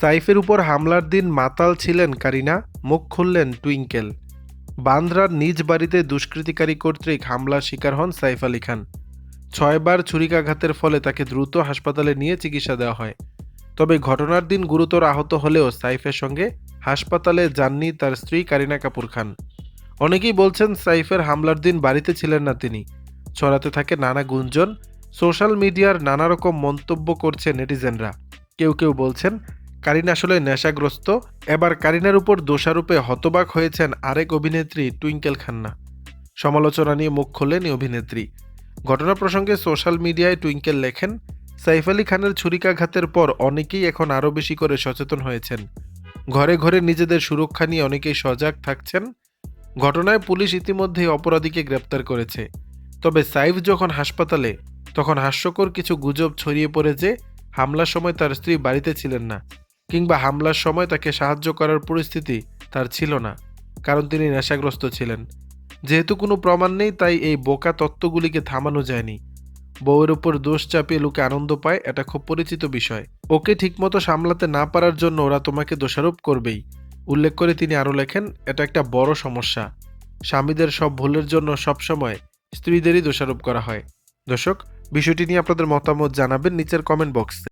সাইফের উপর হামলার দিন মাতাল ছিলেন কারিনা, মুখ খুললেন টুইঙ্কেল। বান্দ্রার নিজ বাড়িতে দুষ্কৃতিকারী কর্তৃক হামলার শিকার হন সাইফ আলী খান। ছয়বার ছুরিকাঘাতের ফলে তাকে দ্রুত হাসপাতালে নিয়ে চিকিৎসা দেওয়া হয়। তবে ঘটনার দিন গুরুতর আহত হলেও সাইফের সঙ্গে হাসপাতালে যাননি তার স্ত্রী কারিনা কাপুর খান। অনেকেই বলছেন সাইফের হামলার দিন বাড়িতে ছিলেন না তিনি। ছড়াতে থাকে নানা গুঞ্জন, সোশ্যাল মিডিয়ার নানা রকম মন্তব্য করছে নেটিজেনরা। কেউ কেউ বলছেন কারিনা আসলে নেশাগ্রস্ত। এবার কারিনার উপর দোষারূপে হতবাক হয়েছেন আরেক অভিনেত্রী টুইঙ্কেল খান্না। সমালোচনা নিয়ে মুখ খোলেন অভিনেত্রী। ঘটনা প্রসঙ্গে সোশ্যাল মিডিয়ায় টুইঙ্কেল লেখেন, সাইফ আলী খানের ছুরিকাঘাতের পর অনেকেই এখন আরও বেশি করে সচেতন হয়েছেন। ঘরে ঘরে নিজেদের সুরক্ষা নিয়ে অনেকেই সজাগ থাকছেন। ঘটনায় পুলিশ ইতিমধ্যেই অপরাধীকে গ্রেপ্তার করেছে। তবে সাইফ যখন হাসপাতালে, তখন হাস্যকর কিছু গুজব ছড়িয়ে পড়ে যে, হামলার সময় তার স্ত্রী বাড়িতে ছিলেন না। কিংবা হামলার সময় তাকে সাহায্য করার পরিস্থিতি তার ছিল না, কারণ তিনি নেশাগ্রস্ত ছিলেন। যেহেতু কোনো প্রমাণ নেই, তাই এই বোকা তত্ত্বগুলিকে থামানো যায়নি। বউয়ের উপর দোষ চাপিয়ে লোকে আনন্দ পায়, এটা খুব পরিচিত বিষয়। ওকে ঠিকমতো সামলাতে না পারার জন্য ওরা তোমাকে দোষারোপ করবেই। উল্লেখ করে তিনি আরও লেখেন, এটা একটা বড় সমস্যা। স্বামীদের সব ভুলের জন্য সবসময় স্ত্রীদেরই দোষারোপ করা হয়। দর্শক, বিষয়টি নিয়ে আপনাদের মতামত জানাবেন নিচের কমেন্ট বক্সে